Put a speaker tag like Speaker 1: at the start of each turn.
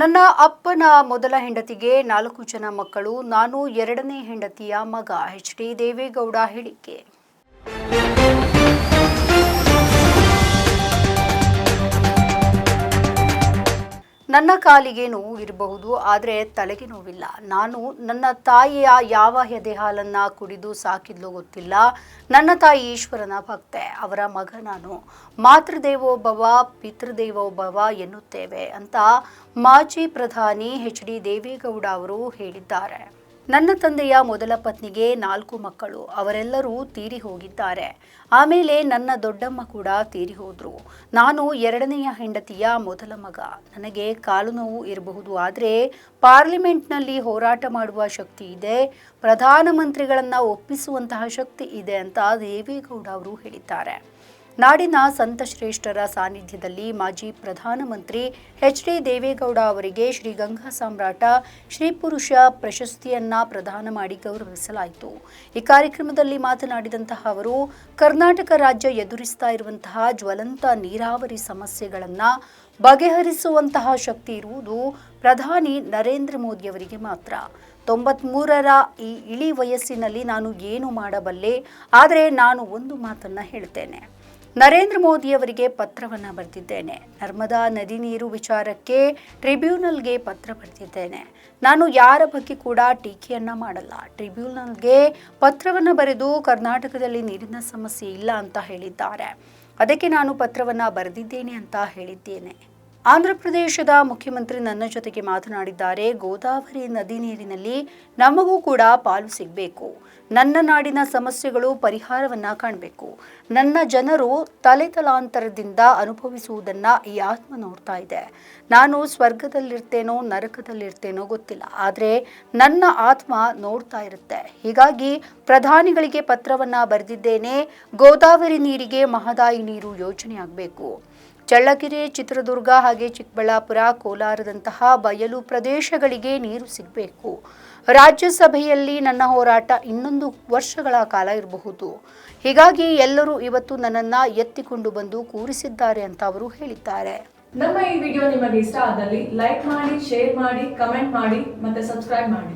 Speaker 1: ನನ್ನ ಅಪ್ಪನ ಮೊದಲ ಹೆಂಡತಿಗೆ ನಾಲ್ಕು ಜನ ಮಕ್ಕಳು, ನಾನು ಎರಡನೇ ಹೆಂಡತಿಯ ಮಗ, ಎಚ್ ಡಿ ದೇವೇಗೌಡ ಹೇಳಿಕೆ. ನನ್ನ ಕಾಲಿಗೆ ನೋವು ಇರಬಹುದು, ಆದರೆ ತಲೆಗೆ ನೋವಿಲ್ಲ. ನಾನು ನನ್ನ ತಾಯಿಯ ಯಾವ ಎದೆ ಹಾಲನ್ನು ಕುಡಿದು ಸಾಕಿದ್ಲೋ ಗೊತ್ತಿಲ್ಲ. ನನ್ನ ತಾಯಿ ಈಶ್ವರನ ಭಕ್ತೆ, ಅವರ ಮಗ ನಾನು. ಮಾತೃದೇವೋಭವ, ಪಿತೃದೇವೋಭವ ಎನ್ನುತ್ತೇವೆ ಅಂತ ಮಾಜಿ ಪ್ರಧಾನಿ ಎಚ್ ಡಿ ದೇವೇಗೌಡ ಅವರು ಹೇಳಿದ್ದಾರೆ. ನನ್ನ ತಂದೆಯ ಮೊದಲ ಪತ್ನಿಗೆ ನಾಲ್ಕು ಮಕ್ಕಳು. ಅವರೆಲ್ಲರೂ ತೀರಿ ಹೋಗಿದ್ದಾರೆ. ಆಮೇಲೆ ನನ್ನ ದೊಡ್ಡಮ್ಮ ಕೂಡ ತೀರಿ ಹೋದ್ರು. ನಾನು ಎರಡನೆಯ ಹೆಂಡತಿಯ ಮೊದಲ ಮಗ. ನನಗೆ ಕಾಲು ನೋವು ಇರಬಹುದು, ಆದರೆ ಪಾರ್ಲಿಮೆಂಟ್ನಲ್ಲಿ ಹೋರಾಟ ಮಾಡುವ ಶಕ್ತಿ ಇದೆ. ಪ್ರಧಾನಮಂತ್ರಿಗಳನ್ನು ಒಪ್ಪಿಸುವಂತಹ ಶಕ್ತಿ ಇದೆ ಅಂತ ದೇವೇಗೌಡ ಅವರು ಹೇಳಿದ್ದಾರೆ. ನಾಡಿನ ಸಂತ ಶ್ರೇಷ್ಠರ ಸಾನ್ನಿಧ್ಯದಲ್ಲಿ ಮಾಜಿ ಪ್ರಧಾನಮಂತ್ರಿ ಎಚ್ ಡಿ ದೇವೇಗೌಡ ಅವರಿಗೆ ಶ್ರೀ ಗಂಗಾ ಸಾಮ್ರಾಟ ಶ್ರೀ ಪುರುಷ ಪ್ರಶಸ್ತಿಯನ್ನ ಪ್ರದಾನ ಮಾಡಿ ಗೌರವಿಸಲಾಯಿತು. ಈ ಕಾರ್ಯಕ್ರಮದಲ್ಲಿ ಮಾತನಾಡಿದಂತಹ ಅವರು, ಕರ್ನಾಟಕ ರಾಜ್ಯ ಎದುರಿಸ್ತಾ ಇರುವಂತಹ ಜ್ವಲಂತ ನೀರಾವರಿ ಸಮಸ್ಯೆಗಳನ್ನ ಬಗೆಹರಿಸುವಂತಹ ಶಕ್ತಿ ಇರುವುದು ಪ್ರಧಾನಿ ನರೇಂದ್ರ ಮೋದಿಯವರಿಗೆ ಮಾತ್ರ. ತೊಂಬತ್ಮೂರರ ಈ ಇಳಿ ವಯಸ್ಸಿನಲ್ಲಿ ನಾನು ಏನು ಮಾಡಬಲ್ಲೆ, ಆದರೆ ನಾನು ಒಂದು ಮಾತನ್ನ ಹೇಳ್ತೇನೆ. ನರೇಂದ್ರ ಮೋದಿಯವರಿಗೆ ಪತ್ರವನ್ನು ಬರೆದಿದ್ದೇನೆ. ನರ್ಮದಾ ನದಿ ನೀರು ವಿಚಾರಕ್ಕೆ ಟ್ರಿಬ್ಯೂನಲ್ಗೆ ಪತ್ರ ಬರೆದಿದ್ದೇನೆ. ನಾನು ಯಾರ ಬಗ್ಗೆ ಕೂಡ ಟೀಕೆಯನ್ನು ಮಾಡಲ್ಲ. ಟ್ರಿಬ್ಯೂನಲ್ಗೆ ಪತ್ರವನ್ನು ಬರೆದು ಕರ್ನಾಟಕದಲ್ಲಿ ನೀರಿನ ಸಮಸ್ಯೆ ಇಲ್ಲ ಅಂತ ಹೇಳಿದ್ದಾರೆ. ಅದಕ್ಕೆ ನಾನು ಪತ್ರವನ್ನು ಬರೆದಿದ್ದೇನೆ ಅಂತ ಹೇಳಿದ್ದೇನೆ. ಆಂಧ್ರ ಪ್ರದೇಶದ ಮುಖ್ಯಮಂತ್ರಿ ನನ್ನ ಜೊತೆಗೆ ಮಾತನಾಡಿದ್ದಾರೆ. ಗೋದಾವರಿ ನದಿ ನೀರಿನಲ್ಲಿ ನಮಗೂ ಕೂಡ ಪಾಲು ಸಿಗಬೇಕು. ನನ್ನ ನಾಡಿನ ಸಮಸ್ಯೆಗಳು ಪರಿಹಾರವನ್ನ ಕಾಣಬೇಕು. ನನ್ನ ಜನರು ತಲೆ ತಲಾಂತರದಿಂದ ಅನುಭವಿಸುವುದನ್ನ ಈ ಆತ್ಮ ನೋಡ್ತಾ ಇದೆ. ನಾನು ಸ್ವರ್ಗದಲ್ಲಿರ್ತೇನೋ, ನರಕದಲ್ಲಿರ್ತೇನೋ ಗೊತ್ತಿಲ್ಲ. ಆದರೆ ನನ್ನ ಆತ್ಮ ನೋಡ್ತಾ ಇರುತ್ತೆ. ಹೀಗಾಗಿ ಪ್ರಧಾನಿಗಳಿಗೆ ಪತ್ರವನ್ನ ಬರೆದಿದ್ದೇನೆ. ಗೋದಾವರಿ ನೀರಿಗೆ ಮಹದಾಯಿ ನೀರು ಯೋಜನೆ ಆಗಬೇಕು ಚಳ್ಳಕೆರೆ, ಚಿತ್ರದುರ್ಗ ಹಾಗೆ ಚಿಕ್ಕಬಳ್ಳಾಪುರ, ಕೋಲಾರದಂತಹ ಬಯಲು ಪ್ರದೇಶಗಳಿಗೆ ನೀರು ಸಿಗಬೇಕು. ರಾಜ್ಯಸಭೆಯಲ್ಲಿ ನನ್ನ ಹೋರಾಟ ಇನ್ನೊಂದು ವರ್ಷಗಳ ಕಾಲ ಇರಬಹುದು. ಹೀಗಾಗಿ ಎಲ್ಲರೂ ಇವತ್ತು ನನ್ನನ್ನು ಎತ್ತಿಕೊಂಡು ಬಂದು ಕೂರಿಸಿದ್ದಾರೆ ಅಂತ ಅವರು ಹೇಳಿದ್ದಾರೆ.
Speaker 2: ನಮ್ಮ ಈ ವಿಡಿಯೋ ನಿಮಗೆ ಇಷ್ಟ ಆದಲ್ಲಿ ಲೈಕ್ ಮಾಡಿ, ಶೇರ್ ಮಾಡಿ, ಕಮೆಂಟ್ ಮಾಡಿ ಮತ್ತೆ ಸಬ್ಸ್ಕ್ರೈಬ್ ಮಾಡಿ.